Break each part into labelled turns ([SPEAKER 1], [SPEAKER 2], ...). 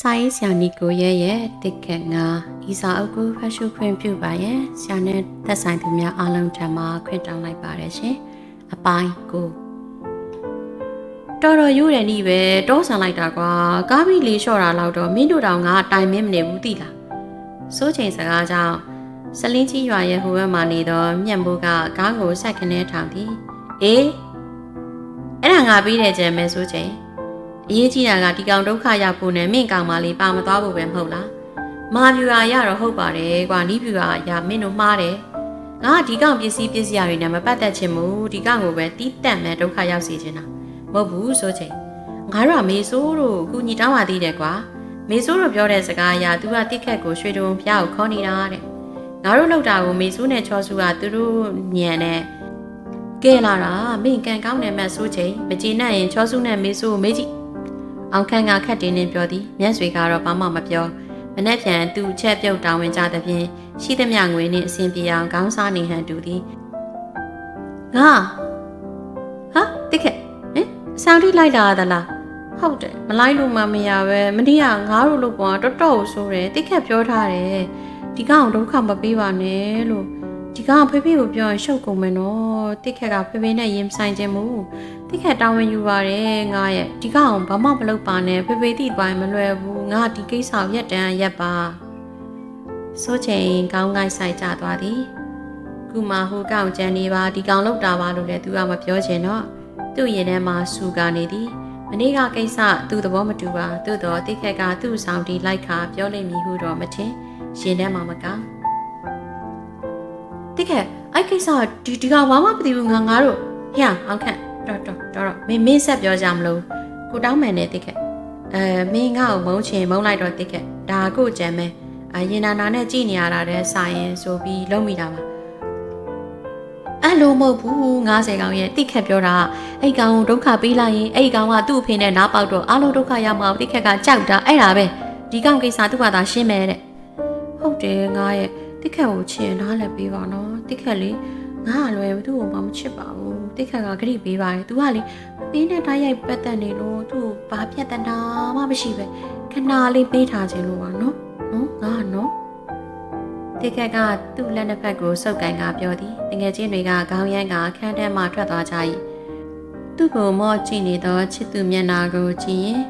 [SPEAKER 1] စာရေးဆရာနီကိုရဲ့ရဲ့တစ်ခက်ငါဤစာအုပ်ကိုဖတ်ရှုခွင့်ပြုပါရန်ဆရာနဲ့သက်ဆိုင်သူများအားလုံးထံမှခွင့်တောင်းလိုက်ပါတယ်ရှင်အပိုင်းကိုတော်တော်ရိုးတယ်နီးပဲတောဆန်လိုက်တာကွာကားပြီးလေးလျှော့တာလောက်တော့မင်းတို့တောင်ငါတိုင်မင်းမနေဘူးတိလားစိုးချိန်စကားကြောင့်စလင်းကြီးရွာရဲ့ဟိုဘက်မှာနေတော့မြတ်မိုးကကားကိုဆက်ခနဲထောင်သည်အေးအဲ့ဒါငါပြီးတယ်ကျန်မဲစိုးချိန် အရေးကြီးတာကဒီကောင်ဒုက္ခရောက်ဖို့နဲ့မင့်ကောင်မလေးပါမသွားဖို့ပဲမဟုတ်လားမာပြူရာရတော့ဟုတ်ပါတယ်ကွာနီးပြူရာရမင်းတို့မှားတယ်ငါကဒီကောင်ပစ္စည်းပစ္စည်းတွေနဲ့မပတ်သက်ချင်ဘူးဒီကောင်ကိုပဲတီးတက်မဲ့ဒုက္ခရောက်စေချင်တာမဟုတ်ဘူးဆိုချိန်ငါတို့ကမေဆိုးတို့အခုညီတောင်းပါသေးတယ်ကွာမေဆိုးတို့ပြောတဲ့စကားအရသူကတိခက်ကိုရွှေတုံဖျားကိုခေါ်နေတာတဲ့ငါတို့လောက်တာကိုမေဆိုးနဲ့ချောဆူကသူတို့ညံနဲ့ကဲလာတာမင်းကန်ကောင်းတယ်မဲ့ဆိုချိန်မကြည်နဲ့ရင်ချောဆူနဲ့မေဆိုးကိုမေးကြည့် အောင်ခန့်ကခက်တင်းတင်းပြောသည်မျက်ဆွေကတော့ဘာမှမပြောမနှက်ပြန်သူ့ချက်ပြုတ်တောင်းဝင်ကြသဖြင့်ရှိသမျှငွေနှင့်အစဉ်ပြေအောင်ခေါင်းစားနေဟန်တူသည်ငါဟာတိခက်ဟင်ဆောင်းထိလိုက်လာသလားဟုတ်တယ်မလိုက်လို့မှမရပဲမနေ့ကငါတို့လို့ပေါ်တော်တော်ဆိုတယ်တိခက်ပြောထားတယ်ဒီကောင်ဒုက္ခမပေးပါနဲ့လို့ ဒီကောင်ဖေဖေကိုပြောရင်ရှုပ်ကုန်မယ်နော်တိခက်ကဖေဖေနဲ့ရင်ဆိုင်ခြင်းမူတိခက်တောင်းဝင်ယူပါတယ်ငါရဲ့ဒီကောင်ဘာမှမလုပ်ပါနဲ့ဖေဖေတိပိုင်းမလွယ်ဘူးငါဒီကိစ္စကိုရက်တန်းရက်ပါစိုးချိန်ကောင်းကိုင်းဆိုင်ကြသွားသည်ကုမာဟိုကောင်ကြံနေပါဒီကောင်လောက်တာပါလို့လည်းသူကမပြောချင်တော့သူ့ရင်ထဲမှာစူကနေသည်မနေ့ကကိစ္စသူ့သဘောမတူပါသို့တော့တိခက်ကသူ့ဆောင်တီလိုက်ခါပြောလိမ့်မည်ဟုတော့မထင်ရင်ထဲမှာမကောင်း တိခက်အဲ့ကိစ္စဒီဒီကဘာမှမသိဘူးငါငါတို့ဟဲ့အောင်ခန့်တော်တော်တော်တော်မင်းမင်းဆက်ပြောကြမလို့ကိုတောင်းမယ်နဲ့တိခက်အဲမင်းငါ့ကိုမုန်းချင်မုန်းလိုက်တော့တိခက်ဒါကိုကြံမဲအရင်နာနာနဲ့ကြည်နေရတာတဲ့စာရင်ဆိုပြီးလုံးမိတာပါအဲ့လိုမဟုတ်ဘူး90ကောင်ရဲ့တိခက်ပြောတာအဲ့ကောင်ကိုဒုက္ခပေးလိုက်ရင်အဲ့ကောင်ကသူ့အဖေနဲ့နားပေါက်တော့အလုံးဒုက္ခရမှာတိခက်ကကြောက်တာအဲ့ဒါပဲဒီကောင်ကိစ္စသူ့ဘာသာရှင်းမယ်တဲ့ဟုတ်တယ်ငါရဲ့ တိခက်ကိုချင်နားလည်းပေးပါနော်တိခက်လေငါကလွယ်ဘသူ့ကိုမှမချစ်ပါဘူးတိခက်ကဂရိပေးပါတယ် तू ကလေမပေးနဲ့တိုက်ရိုက်ပတ်သက်နေလို့သူ့ဘာပြတ်တနာမှမရှိပဲခဏလေးပေးထားခြင်းလို့ပါနော်နော်ငါကနော်တိခက်ကသူ့လက်နှစ်ဖက်ကိုစုပ်ကန်ကပြောသည်တငယ်ချင်းတွေကခေါင်းရမ်းကခန်းထဲမှထွက်သွားကြ၏သူ့ကိုမော့ကြည့်နေသောချစ်သူမျက်နှာကိုကြည့်ရင်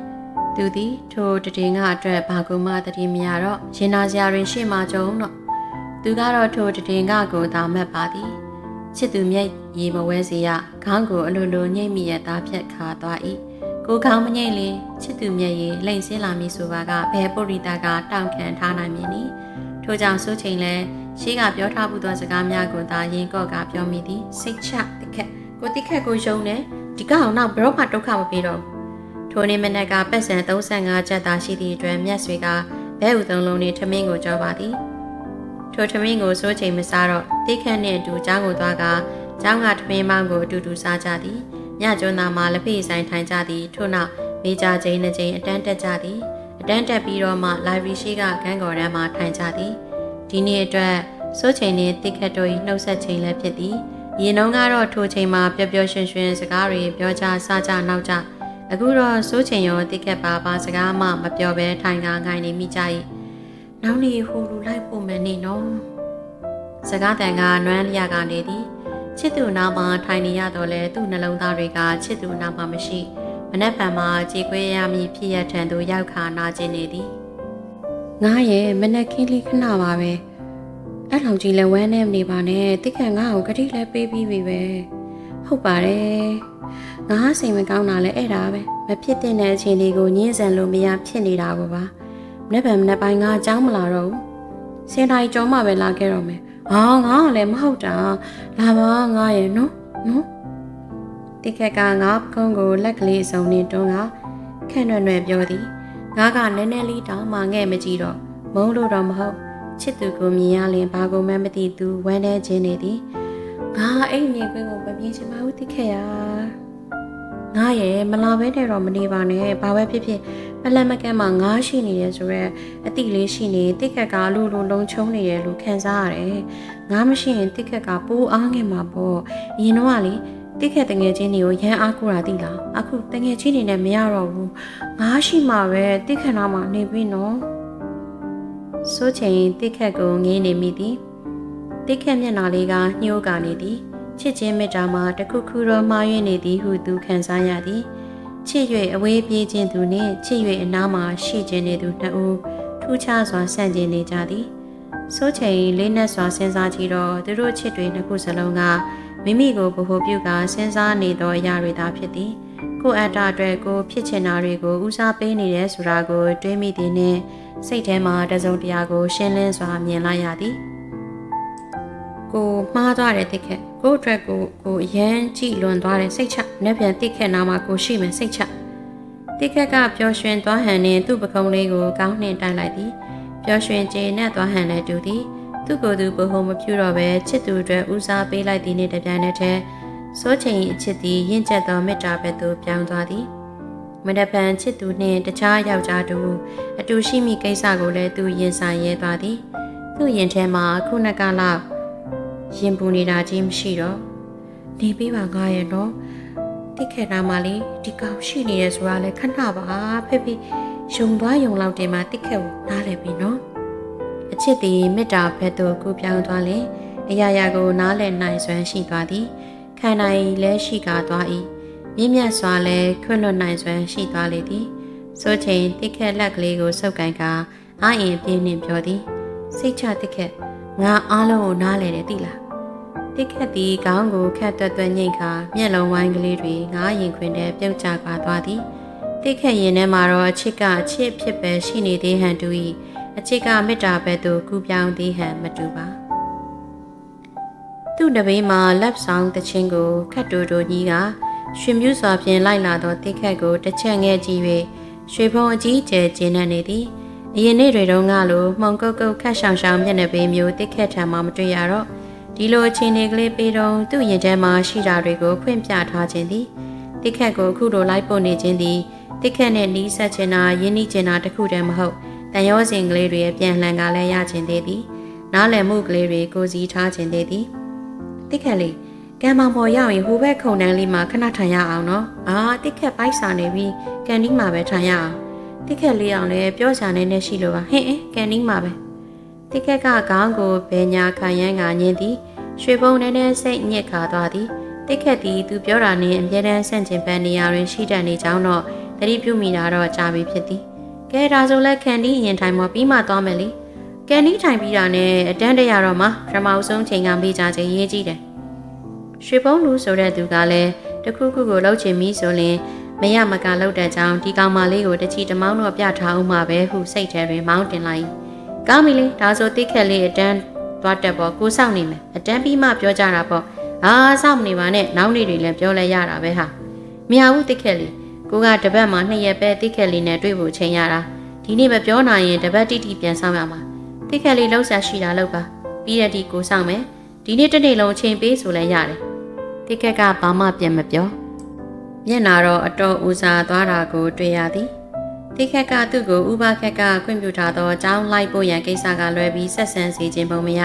[SPEAKER 1] သူသည်ထိုတည်ငါအတွက်ဘာကူမှတည်မရတော့ရင်နာစရာတွင်ရှေ့မှကြုံတော့ သူကတော့ထိုတည်ငါကိုသာမှတ်ပါသည်ချစ်သူမျက်ရည်မဝဲစေရခေါင်းကိုအလိုလိုညှိမိရသားဖြတ်ခါသွား၏ကိုခေါင်းမငိမ့်လင်ချစ်သူမျက်ရည်လိမ့်ဆင်းလာမည်ဆိုပါကဘယ်ပုရိသကတောင့်ခံထားနိုင်မည်နည်းထို့ကြောင့်စိုးချိန်လဲရှေးကပြောထားမှုသောစကားများကိုသာရင်ကော့ကပြောမိသည်စိတ်ချတိခက်ကိုတိခက်ကိုယုံနေဒီကောင်နောက်ဘရော့မှဒုက္ခမပေးတော့ဘူးထိုနေ့မနက်ကပတ်စံ35ကျပ်သာရှိသည့်အတွက်မျက်ဆွေကဘဲဥသုံးလုံးနှင့်ထမင်းကိုကြောပါသည် ထိုထမင်းကိုစိုးချိန်မစားတော့တိခတ်နှင့်အတူကျောင်းကိုသွားကကျောင်းကထမင်းမောင်းကိုအတူတူစားကြသည်ညကျွန်းသားမှာလက်ဖေးဆိုင်ထိုင်ကြသည်ထို့နောက်မေဂျာချင်းနှစ်ချင်းအတန်းတက်ကြသည်အတန်းတက်ပြီးတော့မှ library ရှိကခန်းကော်တန်းမှာထိုင်ကြသည်ဒီနေ့အတွက်စိုးချိန်နှင့်တိခတ်တို့၏နှုတ်ဆက်ချိန်လည်းဖြစ်သည်ရင်တုန်းကတော့ထိုချိန်မှာပျော်ပျော်ရွှင်ရွှင်စကားတွေပြောကြစားကြနောက်ကြအခုတော့စိုးချိန်ရောတိခတ်ပါပါစကားမှမပြောဘဲထိုင်ကငိုင်းနေမိကြ၏ နောက်နေ့ဟိုလူလိုက်ဖို့မယ်နေနော်စကားတန်ကနွမ်းလျက်ကနေသည်ချစ်သူနာမှာထိုင်နေရတော့လဲသူ့နှလုံးသားတွေကချစ်သူနာမှာမရှိမနှက်ဖန်မှာကြေကွေးရမည်ဖြစ်ရထံသို့ရောက်ခါနာကျင်နေသည်ငါရဲ့မနက်ခင်းလေးခဏပါပဲအဲ့လောင်ကြီးလဲဝမ်းနဲ့မနေပါနဲ့တိခန့်ငါ့ကိုဂတိလဲပေးပြီးပြီပဲဟုတ်ပါတယ်ငါစိတ်မကောင်းတာလဲအဲ့ဒါပဲမဖြစ်တဲ့အခြေအနေကိုညှင်းဆန်လို့မရဖြစ်နေတာကိုပါ မနေ့ဗန်မနေ့ပိုင်းငါအကြောင်းမလာတော့ဘူးစင်တိုင်းကြောမှပဲလာခဲ့တော့မယ်အာငါကလည်းမဟုတ်တာလာပါငါရဲ့နော်နော်တိခက်ကငါကုန်းကိုလက်ကလေးအစုံနဲ့တွန်းကခန့်ရွယ့်ရွယ်ပြောသည်ငါကနည်းနည်းလေးတောင်းမှငဲ့မကြည့်တော့မုန်းလို့တော့မဟုတ်ချစ်သူကိုမြင်ရလင်ဘာကိုမှမသိသူဝမ်းနေခြင်းနေသည်ငါအဲ့ဒီနေကွင်းကိုမမြင်ချင်ပါဘူးတိခက်ရ ငါရဲ့မလာဘဲတဲ့တော့မနေပါနဲ့ဘာပဲဖြစ်ဖြစ်ပလက်မကန်းမှာငါရှိနေရဆိုရက်အတိလေးရှိနေတိခက်ကလူလူလုံးချုံနေရလို့ခံစားရတယ်ငါမရှိရင်တိခက်ကပိုးအားငင်မှာပေါ့အရင်တော့ကလေတိခက်တငယ်ချင်းတွေကိုရမ်းအားကိုးတာတိလားအခုတငယ်ချင်းတွေနဲ့မရတော့ဘူးငါရှိမှပဲတိခက်နာမှနေပြီနော်ဆိုချိန်တိခက်ကိုငေးနေမိသည်တိခက်မျက်နှာလေးကညှိုးကနေသည် ချစ်ချင်းမေတ္တာမှာတခုခုတော့မှားယွင်းနေသည်ဟုသူခံစားရသည်ချစ်၍အဝေးပြေးခြင်းသူနှင့်ချစ်၍အနားမှာရှိခြင်းနေသူနှစ်ဦးထူးခြားစွာဆန့်ကျင်နေကြသည်ဆိုချိန်လေးနက်စွာစဉ်းစားကြည့်တော့သူတို့ချစ်တွေနှစ်ခုစလုံးကမိမိကိုဗဟုပြုကာစဉ်းစားနေသောအရာတွေသာဖြစ်သည်ကိုယ့်အတ္တအတွက်ကိုဖြစ်ချင်တာတွေကိုဦးစားပေးနေတယ်ဆိုတာကိုတွေးမိသည်နှင့်စိတ်ထဲမှာတစုံတရာကိုရှင်းလင်းစွာမြင်လိုက်ရသည်ကိုမှားသွားတဲ့တိခက် ကိုယ့်အတွက်ကိုကိုအရန်ကြည်လွန်သွားတဲ့စိတ်ချနဲ့ပြန်တိခက်နာမှာကိုရှိမယ်စိတ်ချတိခက်ကပျော်ရွှင်သွားဟန်နှင့်သူ့ပကုံးလေးကိုကောင်းနှင့်တိုက်လိုက်သည်ပျော်ရွှင်ကျေနပ်သွားဟန်လည်းတူသည်သူ့ကိုယ်သူဘဟုမပြူတော့ပဲချစ်သူအတွက်ဦးစားပေးလိုက်သည်နှင့်တပြိုင်နက်တည်းစိုးချိန်အချစ်သည်ရင့်ကျက်သောမေတ္တာဘက်သို့ပြောင်းသွားသည်မနက်ဖြန်ချစ်သူနှင့်တခြားယောက်ျားတူအတူရှိမိကိစ္စကိုလည်းသူရင်ဆိုင်ရဲသွားသည်သူ့ရင်ထဲမှာခုနှစ်ကလောက် ရင်ပူနေတာကြီးမရှိတော့နေပြီးပါငါရဲ့နော်တိခဲ့တာမှလေဒီကောင်ရှိနေရဲဆိုတာလေခဏပါဖေဖေယုံသွားယုံလောက်တင်မှတိခဲ့ကိုနားလည်ပြီနော်အချစ်သည်မေတ္တာဘက်သို့ကူပြောင်းသွားလေအရာရာကိုနားလည်နိုင်စွမ်းရှိသွားသည်ခံနိုင်လည်းရှိကားသွား၏မြင့်မြတ်စွာလည်းခွင့်လွတ်နိုင်စွမ်းရှိသွားလေသည်ဆိုချိန်တိခက်လက်ကလေးကိုဆုပ်ကန်ကာအာရင်ပြင်းနှင့်ပြောသည်စိတ်ချတိခက်ငါအားလုံးကိုနားလေတယ်တိလား တိခက်သည်ခေါင်းကိုခတ်တွတ်တွတ်ညိတ်ခါမျက်လုံးဝိုင်းကလေးတွေငါရင်ခွင်ထဲပြုတ်ကျသွားသွားသည်တိခက်ရင်ထဲမှာတော့အချစ်ကအချစ်ဖြစ်ပဲရှိနေသေးဟန်တူ၏အချစ်ကမေတ္တာဘက်သို့ကူးပြောင်းသေးဟန်မတူပါသူ့တပင်းမှာလက်ဆောင်တချင်းကိုခတ်တူတူကြီးကရွှေမြူးစွာဖြင့်လိုက်လာသောတိခက်ကိုတစ်ချက်ငဲ့ကြည့်၍ရွှေဖုံအကြီးကျယ်ကျင်းနေသည်အရင်နေ့တွေတုန်းကလိုမှုန်ကုတ်ကုတ်ခတ်ဆောင်ဆောင်မျက်နှာပေးမျိုးတိခက်ထံမှမတွေ့ရတော့ ဒီလိုအခြေအနေကလေးပြီးတော့သူ့ရင်ထဲမှာရှိတာတွေကိုဖွင့်ပြထားခြင်းသည်တိခက်ကိုအခုလိုလိုက်ပို့နေခြင်းသည်တိခက်နဲ့နီးဆက်ခြင်းနာယင်းနှီးခြင်းနာတခုတည်းမဟုတ်တန်ရောစင်ကလေးတွေရဲ့ပြန်လှန်ကလည်းရခြင်းသေးသည်နားလည်မှုကလေးတွေကိုစီထားခြင်းသေးသည်တိခက်လေးကံမောင်ပေါ်ရောက်ရင်ဟိုဘက်ခုံတန်းလေးမှာခဏထိုင်ရအောင်နော်အာတိခက်ပိုက်စာနေပြီးကန်ဒီမှာပဲထိုင်ရအောင်တိခက်လေးအောင်လည်းပြောချာနေနေရှိလို့ပါဟင်အင်းကန်ဒီမှာပဲ တိခက်ကခေါင်းကိုဘယ်ညာခံရမ်းကညင်းသည်ရွှေပုံနဲ့နဲ့စိတ်ညစ်ခါသွားသည်တိခက်သည်သူပြောတာနဲ့အမြဲတမ်းဆန့်ကျင်ပန်းနေရာတွင်ရှိတတ်နေကြောင်းတော့သတိပြုမိတာတော့ကြာပြီဖြစ်သည်ကဲဒါဆိုလဲကန်ဒီရင်ထိုင်မောပြီးမှသွားမယ်လေကန်ဒီထိုင်ပြီးတာနဲ့အတန်းတရတော့မှပထမဆုံးချိန်ကမေးကြခြင်းရေးကြည့်တယ်ရွှေပုံလူဆိုတဲ့သူကလည်းတခုခုကိုလှုပ်ချင်ပြီးဆိုရင်မရမကလှုပ်တဲ့ကြောင်ဒီကောင်မလေးကိုတချီတမောင်းတော့ပြထားအောင်မှာပဲဟုစိတ်ထဲတွင်မောင်းတင်လိုက် ကောင်းပြီလေဒါဆိုတိခက်လေးအတန်းသွားတက်ပေါ်ကိုစောင့်နေမယ်အတန်းပြီးမှပြောကြတာပေါ့အာစောင့်မနေပါနဲ့နောက်နေ့တွေလည်းပြောလဲရတာပဲဟာမရဘူးတိခက်လေးကိုကတပတ်မှနှစ်ရက်ပဲတိခက်လေးနဲ့တွေ့ဖို့ချိန်ရတာဒီနေ့ပဲပြောနိုင်ရင်တပတ်တိတိပြန်ဆောင်ရမှာတိခက်လေးလှုပ်ရှားရှိတာလှုပ်ပါပြီးတဲ့ဒီကိုစောင့်မယ်ဒီနေ့တစ်နေ့လုံးအချိန်ပေးဆိုလဲရတယ်တိခက်ကဘာမှပြန်မပြောမျက်နာတော့အတော်ဦးစားသွားတာကိုတွေ့ရသည် တိခက်ကသူ့ကိုဥပခက်ကခွင့်ပြုထားသောအကြောင်းလိုက်ဖို့ရန်ကိစ္စကလွဲပြီးဆက်ဆံစီခြင်းပုံမရ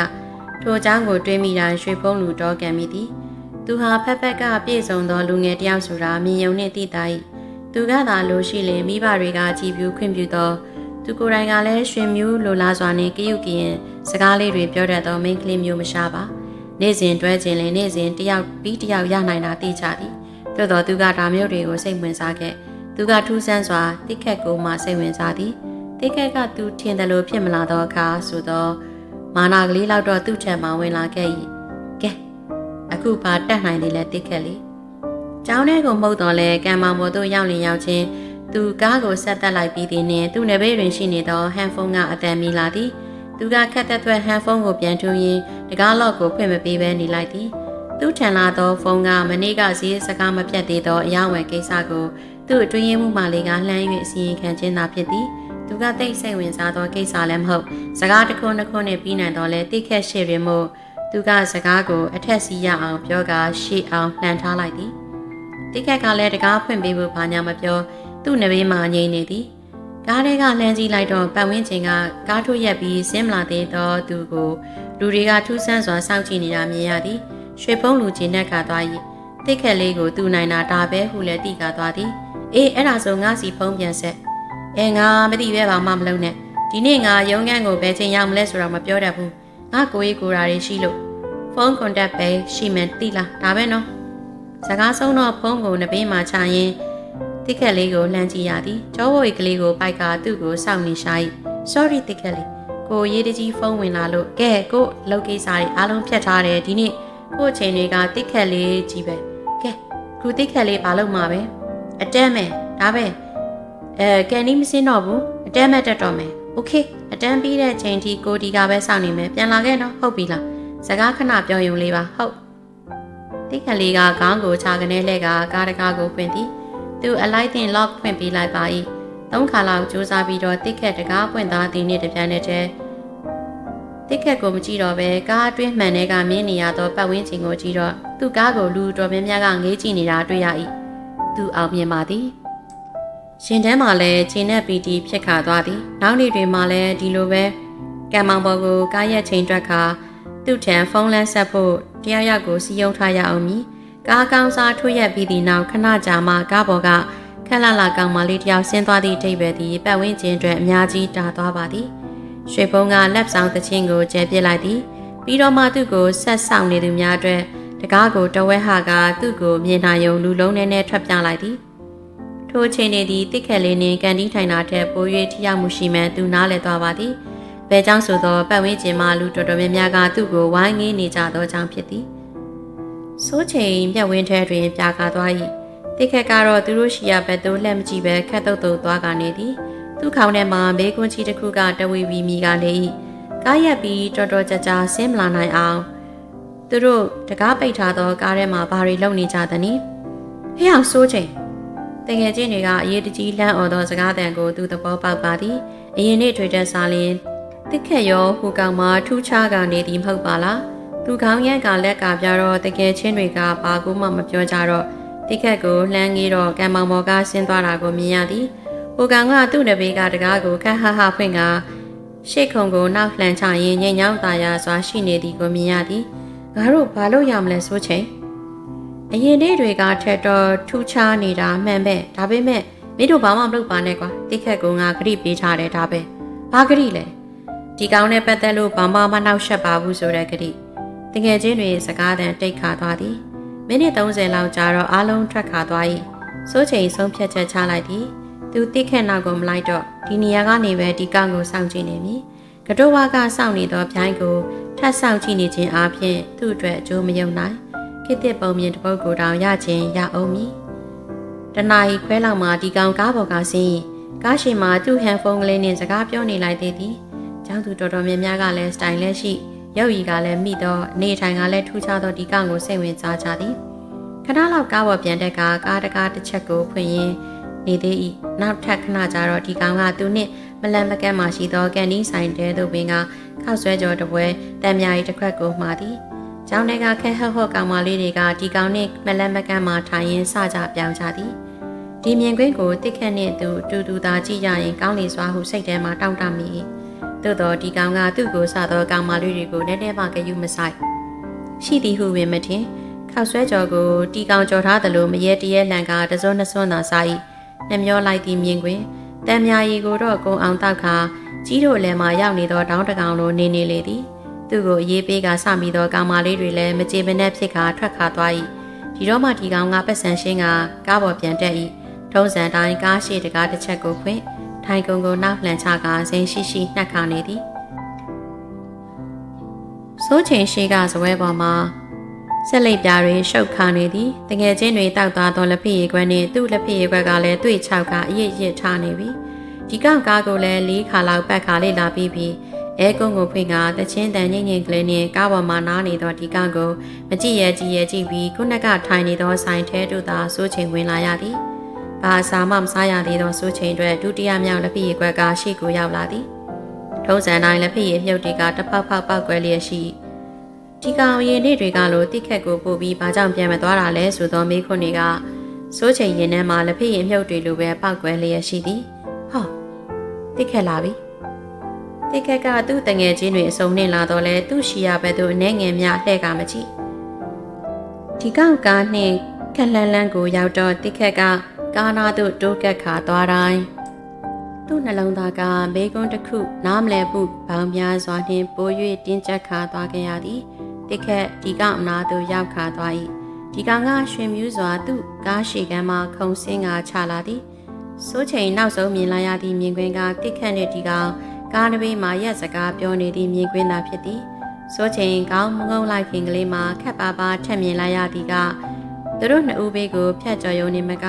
[SPEAKER 1] ထိုအကြောင်းကိုတွေးမိတိုင်းရွှေဖုံးလူတော်ကံမိသည်သူဟာဖက်ဖက်ကပြည့်စုံသောလူငယ်တယောက်ဆိုတာမြင်ယုံနှင့်သိတာ၏သူကသာလိုရှိလေမိဘတွေကကြည်ပြူခွင့်ပြုသောသူကိုယ်တိုင်ကလည်းရွှင်မျိုးလိုလားစွာနှင့်ကရုကရင်စကားလေးတွေပြောတတ်သောမိန်းကလေးမျိုးမရှာပါနေ့စဉ်တွဲခြင်းလင်နေ့စဉ်တယောက်ပြီးတယောက်ရနိုင်တာသိကြသည်သို့တော်သူကဒါမျိုးတွေကိုစိတ်ဝင်စားခဲ့ သူကထူးဆန်းစွာတိခက်ကိုမှစိတ်ဝင်စားသည်တိခက်ကသူထင်တယ်လို့ဖြစ်မလာသောအခါဆိုတော့မာနာကလေးလောက်တော့သူ့ထံမှဝင်လာခဲ့၏ကဲအခုပါတက်နိုင်သေးလဲတိခက်လေးကျောင်းထဲကိုမှုတ်တော်လဲကံမောင်ပေါ်သို့ရောက်လင်ရောက်ချင်းသူကားကိုဆက်တက်လိုက်ပြီးသည်နှင့်သူ့နယ်ဘေးတွင်ရှိနေသောဟန်ဖုန်းကအတန်မီလာသည်သူကခက်သက်သွဲဟန်ဖုန်းကိုပြန်ထုံးရင်းတကားလော့ကိုဖွင့်မပေးဘဲနေလိုက်သည်သူထန်လာသောဖုန်းကမနေ့ကဈေးစကားမပြတ်သေးသောအယောင်ဝယ်ကိစ္စကို သူ့အတွင်းရင်းမှုမှလေးကလှမ်း၍အစီရင်ခံခြင်းသာဖြစ်သည်သူကတိတ်စိတ်ဝင်စားသောကိစ္စလည်းမဟုတ်စကားတစ်ခုနှစ်ခုနဲ့ပြီးနိုင်တော့လဲတိခက်ရှိရင်မို့သူကစကားကိုအထက်စီရအောင်ပြောကရှေ့အောင်လှန်ထားလိုက်သည်တိခက်ကလည်းတကားဖွင့်ပေးဖို့ဘာညာမပြောသူ့နဘေးမှာငြိမ်နေသည်ကားတွေကလှမ်းကြည့်လိုက်တော့ပတ်ဝန်းကျင်ကကားထုတ်ရက်ပြီးဆင်းမလာသေးသောသူကိုလူတွေကထူးဆန်းစွာစောင့်ကြည့်နေတာမြင်ရသည်ရွှေဖုံးလူချင်းနဲ့ခါသွား၏တိတ်ခက်လေးကိုသူ့နိုင်တာဒါပဲဟုလည်းတိကသွားသည် အေးအဲ့ဒါဆိုငါစီဖုံးပြန်ဆက်အဲငါမသိပဲဘာမှမလုပ်နဲ့ဒီနေ့ငါရုံးခန်းကိုဘယ်ချိန်ရောက်မလဲဆိုတော့မပြောတတ်ဘူးငါကိုကြီးကိုရာတွေရှိလို့ဖုန်းကွန်တက်ပဲရှိမှန်တိလားဒါပဲနော်စကားဆုံးတော့ဖုန်းကိုနှပေးမှချရင်တိတ်ခက်လေးကိုလှမ်းကြည့်ရသည်ကြောဝိတ်ကလေးကိုပိုက်ကသူ့ကိုစောင့်နေရှာ၏။ sorry တိတ်ခက်လေးကိုရေးတကြီးဖုန်းဝင်လာလို့ကဲကိုလောက်ကိစ္စတွေအားလုံးဖြတ်ထားတယ်ဒီနေ့ကို့အချိန်တွေကတိတ်ခက်လေးကြီးပဲကဲခုတိတ်ခက်လေးဘာလို့မှာပဲ အတဲမဲ့ဒါပဲအဲကန်ဒီမစင်းတော့ဘူးအတဲမဲ့တက်တော့မယ်โอเคအတန်းပြီးတဲ့ချိန်ထိကိုဒီကပဲစောင့်နေမယ်ပြန်လာခဲ့နော်ဟုတ်ပြီလားစကားခဏပြောရုံလေးပါဟုတ်တိတ်ခက်လေးကခေါင်းကိုခြာကနေလှည့်ကကားတကားကိုဖွင့်သည်သူအလိုက်တင် lock ဖွင့်ပေးလိုက်ပါ၏သုံးခါလောက်စူးစမ်းပြီးတော့တိတ်ခက်တကားပွင့်သွားသည်နှင့်တပြိုင်နက်တည်းတိတ်ခက်ကိုမကြည့်တော့ပဲကားအတွင်းမှန်တဲ့ကမြင်နေရသောပတ်ဝန်းကျင်ကိုကြည့်တော့သူ့ကားကိုလူတော်များများကငေးကြည့်နေတာတွေ့ရ၏ သူအောင်မြင်ပါသည်ရှင်တန်းမှာလည်းခြေနဲ့ပီတီဖြစ်ခါသွားသည်နောက်နေ့တွေမှာလည်းဒီလိုပဲကံမောင်ပေါ်ကိုကားရက်ချိန်တွက်ခါသူ့ထံဖုန်းလန်းဆက်ဖို့တရားရောက်ကိုစီယုံထားရအောင်မည်ကားကောင်းစားထွေးရက်ပြီးသည့်နောက်ခဏကြာမှကားပေါ်ကခက်လာလာကောင်မလေးတယောက်ဆင်းသွားသည့်အထိပ်ပဲသည်ပတ်ဝန်းကျင်အတွက်အများကြီးတာသွားပါသည်ရွှေဘုံကလက်ဆောင်သချင်းကိုကျဲပြစ်လိုက်သည်ပြီးတော့မှသူ့ကိုဆက်ဆောင်နေသူများအတွက် တကားကိုတဝဲဟာကသူ့ကိုမြင်နိုင်ုံလူလုံးနဲ့နဲ့ထွက်ပြလိုက်သည်ထိုအချိန်နေသည်တိခက်လေးနှင့်ကန်တီးထိုင်တာထက်ပို၍ထိရောက်မှုရှိမှန်သူနားလည်သွားပါသည်ဘဲကြောင့်ဆိုသောပတ်ဝန်းကျင်မှလူတော်တော်များများကသူ့ကိုဝိုင်းငင်းနေကြသောကြောင့်ဖြစ်သည်စိုးချိန်မျက်ဝင်းထဲတွင်ပြာကားသွား၏တိခက်ကတော့သူတို့ရှိရဘက်သို့လှမ်းမကြည့်ပဲခက်တုတ်တုတ်သွားကနေသည်သူ့ခေါင်းထဲမှာဘေးကွန်းချီတစ်ခုကတဝီဝီမိကနေ၏ကားရက်ပြီးတော်တော်ကြာကြာဆင်းမလာနိုင်အောင် သူတို့တကားပိတ်ထားသောကားထဲမှာဘာတွေလုပ်နေကြသနည်းဟဲ့အောင်စိုးချိန်တကယ်ချင်းတွေကအရေးတကြီးလှမ်းអော်သောစကားတန်ကိုသူသဘောပေါက်ပါသည်အရင်နေ့ထွေတဲ့စားလင်းတစ်ခက်ရောဟူကောင်မှာထူးခြားကနေသည်မဟုတ်ပါလားသူခေါင်းရက်ကလက်ကပြတော့တကယ်ချင်းတွေကဘာကူမှမပြောကြတော့တိခက်ကိုလှမ်းကြီးတော့ကံမောင်မော်ကဆင်းသွားတာကိုမြင်ရသည်ဟိုကောင်ကသူ့နဘေးကတကားကိုခက်ဟဟဖွင့်ကရှေ့ခုံကိုနောက်လှန်ချရင်ငိမ်ညောင်းตาရစွာရှိနေသည်ကိုမြင်ရသည် ငါတို့ဘာလို့ရမလဲဆိုချိန်အရင်နေ့တွေကထက်တော့ထူးခြားနေတာမှန်ပဲဒါပေမဲ့မင်းတို့ဘာမှမလုပ်ပါနဲ့ကွာတိခက်ကိုငါဂရိပေးထားတယ်ဒါပဲဘာဂရိလဲဒီကောင်နဲ့ပတ်သက်လို့ဘာမှမနှောက်ယှက်ပါဘူးဆိုတဲ့ဂရိတကယ်ချင်းတွေစကားတန်တိတ်ခါသွားသည်မိနစ်30လောက်ကြာတော့အားလုံးထွက်ခါသွား၏စိုးချိန်ဆုံးဖြတ်ချက်ချလိုက်သည်သူတိခက်နောက်ကိုမလိုက်တော့ဒီနေရာကနေပဲဒီကောင်ကိုစောင့်ကြည့်နေမည် ကတိုဝါကစောင့်နေသောဗျိုင်းကိုထပ်ဆောင်ကြည့်နေခြင်းအပြင်သူ့အတွက်အကျိုးမယုံနိုင်ခေတ်သစ်ပုံမြင်တစ်ပုဒ်ကိုတောင်ရခြင်းရအောင်မည်တနာရီခွဲလောက်မှဒီကောင်ကားပေါ်ကဆင်းကားရှိမှသူ့ဟန်ဖုန်းကလေးနဲ့စကားပြောနေလိုက်သေးသည်ကျောင်းသူတော်တော်များများကလည်းစတိုင်လက်ရှိရုပ်ရည်ကလည်းမိတော့အနေထိုင်ကလည်းထူးခြားသောဒီကောင်ကိုစိတ်ဝင်စားကြသည်ခဏလောက်ကားပေါ်ပြန်တဲ့ကကားတကားတစ်ချက်ကိုဖွင့်ရင်းနေသေး၏နောက်ထပ်ခဏကြာတော့ဒီကောင်ကသူနှင့် မလန်မကန့်မှရှိသောကန်ဒီဆိုင်တဲသို့ပင်ကခောက်ဆွဲကြော်တပွဲတံမြာရီတစ်ခွက်ကိုမှာသည်။ကျောင်းထဲကခဲဟဟော့ကောင်မလေးတွေကဒီကောင်နှင့်မလန်မကန့်မှထိုင်ရင်းစကြပြောင်းကြသည်။ဒီမြင်ကွင်းကိုတစ်ခက်နှင့်သူတူတူသာကြည့်ရရင်ကောင်းလေစွာဟုစိတ်ထဲမှတောင့်တမိ၏။သို့တော့ဒီကောင်ကသူ့ကိုစသောကောင်မလေးတွေကိုနည်းနည်းမှဂယုမဆိုင်။ရှိသည်ဟုပင်မထင်ခောက်ဆွဲကြော်ကိုတီကောင်ကြော်ထားသလိုမရဲတရဲလန်ကတစွန်းနှစွန်းသာစား၏နှမျောလိုက်သည်မြင်ကွင်း တံမြာရီကိုတော့ကုံအောင်တောက်ခါကြီးတို့လည်းမရောက်နေသောတောင်းတကောင်လိုနေနေလေသည်သူ့ကိုအေးပေးကစမိသောကောင်မလေးတွေလည်းမကြေမနက်ဖြစ်ခါထွက်ခါသွား၏ဒီတော့မှဒီကောင်ကပတ်စံရှင်းကကားပေါ်ပြန်တက်၏ထုံးစံတိုင်းကားရှိတကားတစ်ချက်ကိုဖွင့်ထိုင်ကုံကိုနောက်လှန်ချကဇိန်ရှိရှိနှက်ခါနေသည်စိုးချိန်ရှိကဇပွဲပေါ်မှာ ဆက်လက်ပြားတွေရှုပ်ခါနေသည်တငယ်ချင်းတွေတောက်သွားသောလက်ဖက်ရည်ခွက်နှင့်သူ့လက်ဖက်ရည်ခွက်ကလည်းတွေ့ချောက်ကအရစ်ရစ်ထားနေပြီဒီကောင်ကားကိုလည်းလေးခါလောက်ပတ်ခါလေးလာပြီးပြီးအဲကုန်းကိုဖွင့်ကတချင်းတန်ငိမ့်ငိမ့်ကလေးနဲ့ကားပေါ်မှာနားနေသောဒီကောင်ကိုမကြည့်ရကြည့်ရကြည့်ပြီးခုနကထိုင်နေသောဆိုင်ထဲတို့သာစိုးချိန်ဝင်လာရသည်ဘာစာမှမစားရသေးသောစိုးချိန်အတွက်ဒုတိယမြောက်လက်ဖက်ရည်ခွက်ကရှေ့ကိုရောက်လာသည်ထုံးစံတိုင်းလက်ဖက်ရည်မြုပ်တွေကတပေါက်ပေါက်ပေါက်ကွဲလျက်ရှိ ဒီကောင်ရင်နေ့တွေကလို့တိခက်ကိုပို့ပြီးဘာကြောင့်ပြန်မသွားတာလဲဆိုသောမိခွန်းတွေကစိုးချိန်ရင်ထဲမှာလက်ဖက်ရည်မြုပ်တွေလိုပဲပေါက်ကွဲလျက်ရှိသည်ဟောတိခက်လာပြီတိခက်ကသူ့တငယ်ချင်းတွေအစုံနဲ့လာတော့လဲသူ့ရှီယာဘက်သို့အနေငယ်များလှဲ့ကမကြည့်ဒီကောက်ကားနှင့်ခက်လန်းလန်းကိုရောက်တော့တိခက်ကကားနာသို့တိုးကပ်ခါသွားတိုင်းသူ့နှလုံးသားကမေကွန်းတစ်ခုနားမလည်မှုဘောင်များစွာနှင့်ပို၍တင်းကျပ်ခါသွားခဲ့ရသည် တိခက်ဒီကောက်အနာသို့ရောက်ခါသွား၏ဒီကောင်ကရွှင်မြူးစွာသူ့ကားရှည်ကမ်းမှခုံစင်းကချလာသည်စိုးချိန်နောက်ဆုံးမြင်လာရသည့်မြင်ကွင်းကတိခက်နှင့်ဒီကောင်ကားတစ်ဘေးမှာရက်စကားပြောနေသည့်မြင်ကွင်းသာဖြစ်သည်စိုးချိန်ကောင်းမငုံလိုက်ခင်ကလေးမှာခက်ပါပါထက်မြင်လိုက်ရသည်ကသူတို့နှစ်ဦးဘေးကိုဖျက်ကျော်ယုံနေမက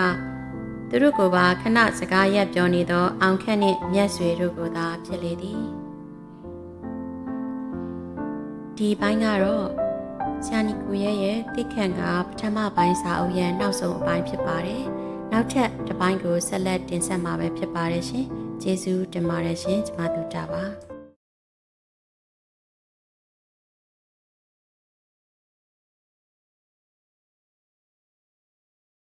[SPEAKER 1] သူတို့ကိုပါခဏစကားရက်ပြောနေသောအောင်ခက်နှင့်မျက်ဆွေတို့ကိုသာဖြစ်လေသည် ဒီပိုင်းကတော့ဆရာနီကိုရဲ့ရဲ့တိခန့်ကပထမပိုင်းစာအုပ်ရဲ့နောက်ဆုံးအပိုင်းဖြစ်ပါတယ်နောက်ထပ်တစ်ပိုင်းကိုဆက်လက်တင်ဆက်မှာပဲဖြစ်ပါတယ်ရှင်ကျေးဇူးတင်ပါတယ်ရှင်ကျမတို့တာပါ